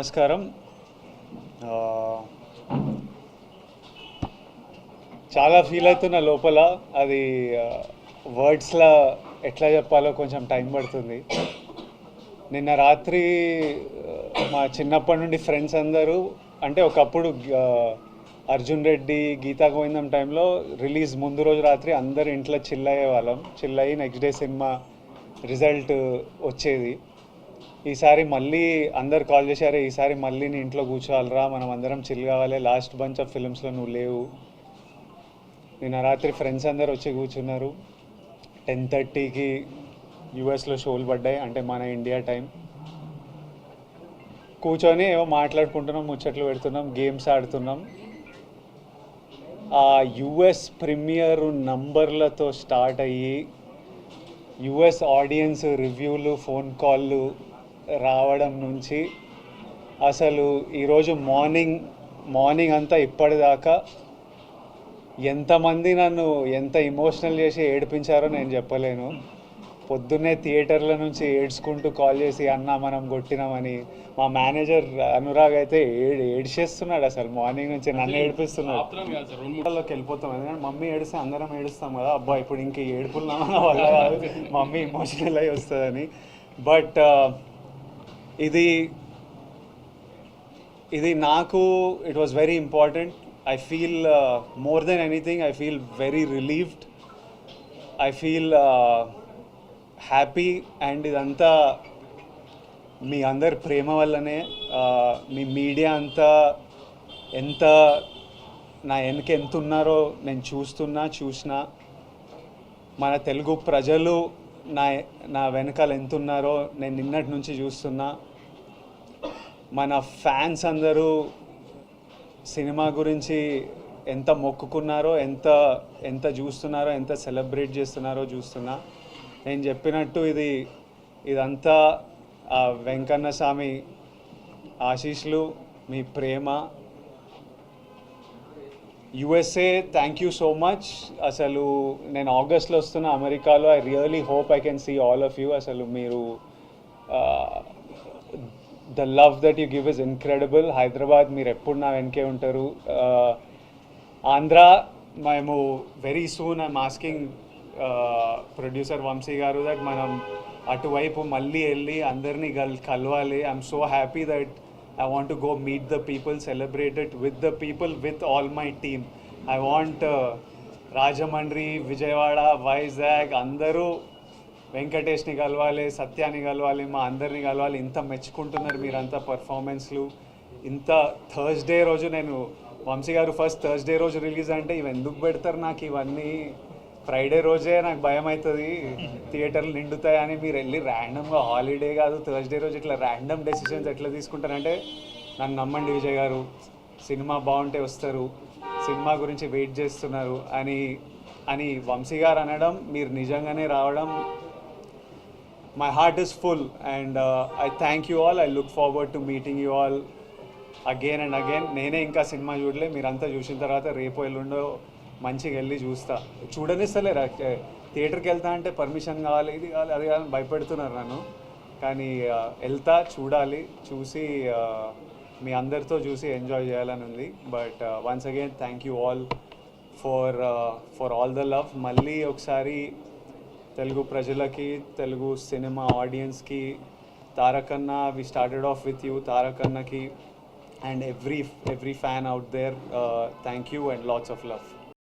నమస్కారం. చాలా ఫీల్ అవుతున్న లోపల. అది వర్డ్స్లో ఎట్లా చెప్పాలో కొంచెం టైం పడుతుంది. నిన్న రాత్రి మా చిన్నప్పటి నుండి ఫ్రెండ్స్ అందరూ అంటే ఒకప్పుడు అర్జున్ రెడ్డి గీతా గోవిందం టైంలో రిలీజ్ ముందు రోజు రాత్రి అందరు ఇంట్లో చిల్లయ్యే వాళ్ళం. చిల్ అయ్యి నెక్స్ట్ డే సినిమా రిజల్ట్ వచ్చేది. ఈసారి మళ్ళీ అందరు కాల్ చేశారు ఈసారి మళ్ళీ నీ ఇంట్లో కూర్చోవాలిరా మనం అందరం చిల్ కావాలి లాస్ట్ బంచ్ ఆఫ్ ఫిల్మ్స్లో నువ్వు లేవు. నిన్న రాత్రి ఫ్రెండ్స్ అందరు వచ్చి కూర్చున్నారు. టెన్ థర్టీకి యూఎస్లో షోలు పడ్డాయి అంటే మన ఇండియా టైం కూర్చొని ఏమో మాట్లాడుకుంటున్నాం ముచ్చట్లు పెడుతున్నాం గేమ్స్ ఆడుతున్నాం. ఆ యుఎస్ ప్రీమియర్ నంబర్లతో స్టార్ట్ అయ్యి యుఎస్ ఆడియన్స్ రివ్యూలు ఫోన్ కాళ్ళు రావడం నుంచి అసలు ఈరోజు మార్నింగ్ మార్నింగ్ అంతా ఇప్పటిదాకా ఎంతమంది నన్ను ఎంత ఇమోషనల్ చేసి ఏడిపించారో నేను చెప్పలేను. పొద్దున్నే థియేటర్ల నుంచి ఏడ్చుకుంటూ కాల్ చేసి అన్న మనం కొట్టినామని మా మేనేజర్ అనురాగ్ అయితే ఏడ్ ఏడ్చేస్తున్నాడు అసలు. మార్నింగ్ నుంచి నన్ను ఏడిపిస్తున్నాడు. వాళ్ళకి వెళ్ళిపోతాం. ఎందుకంటే మమ్మీ ఏడిస్తే అందరం ఏడుస్తాం కదా. అబ్బా ఇప్పుడు ఇంక ఏడుపులు వల్ల కాదు. మమ్మీ ఇమోషనల్ అయి వస్తుందని. బట్ ఇది ఇది నాకు it was very important I feel more than anything I feel very relieved I feel happy and ఇదంతా మీ అందరి ప్రేమ వల్లనే uh, మీ మీడియా అంతా ఎంత నా వెనక ఎంత ఉన్నారో నేను చూస్తున్నా చూసిన. మన తెలుగు ప్రజలు నా నా వెనకాల ఎంత ఉన్నారో నేను నిన్నటి నుంచి చూస్తున్నా. మన ఫ్యాన్స్ అందరూ సినిమా గురించి ఎంత మొక్కుకున్నారో ఎంత ఎంత చూస్తున్నారో ఎంత సెలబ్రేట్ చేస్తున్నారో చూస్తున్నా. నేను చెప్పినట్టు ఇది ఇదంతా ఆ వెంకన్న స్వామి ఆశీస్సులు మీ ప్రేమ. USA thank you so much అసలు నేను ఆగస్ట్లో వస్తున్న అమెరికాలో I really hope I can see all of you అసలు మీరు the love that you give is incredible Hyderabad మీరు ఎప్పుడు నా వెనకే ఉంటారు? ఆంధ్ర మేము very soon I'm asking producer Vamsi garu that మనం అటువైపు మళ్ళీ వెళ్ళి అందరినీ కల్ కలవాలి. I'm so happy that I want to go meet the people celebrate it with the people with all my team I want Rajahmundry Vijayawada Vizag అందరూ వెంకటేష్ని కలవాలి సత్యాన్ని కలవాలి మా అందరిని కలవాలి. ఇంత మెచ్చుకుంటున్నారు మీరంతా పర్ఫార్మెన్స్లు ఇంత థర్స్డే రోజు నేను వంశీ గారు ఫస్ట్ థర్స్డే రోజు రిలీజ్ అంటే ఇవి ఎందుకు పెడతారు నాకు ఇవన్నీ? ఫ్రైడే రోజే నాకు భయం అవుతుంది. థియేటర్లు నిండుతాయని మీరు వెళ్ళి ర్యాండమ్గా హాలిడే కాదు థర్స్డే రోజు ఇట్లా ర్యాండమ్ డెసిషన్స్ ఎట్లా తీసుకుంటారంటే నన్ను నమ్మండి విజయ్ గారు సినిమా బాగుంటే వస్తారు సినిమా గురించి వెయిట్ చేస్తున్నారు అని అని వంశీ గారు అనడం మీరు నిజంగానే రావడం my heart is full and uh, I thank you all. I look forward to meeting you all again and again నేనే ఇంకా సినిమా చూడలే. మీరంతా చూసిన తర్వాత రేపు ఎల్లుండో మంచిగా వెళ్ళి చూస్తా. చూడనిస్తలేరు థియేటర్కి వెళ్తా అంటే పర్మిషన్ కావాలి ఇది కావాలి అది కావాలి భయపెడుతున్నారు నన్ను. కానీ వెళ్తా చూడాలి చూసి మీ అందరితో చూసి ఎంజాయ్ చేయాలని ఉంది. But once again thank you all for for all the love మళ్ళీ ఒకసారి తెలుగు ప్రజలకి తెలుగు సినిమా ఆడియన్స్కి Tarakanna we started off with you తారకన్నకి and every every fan out there thank you and lots of love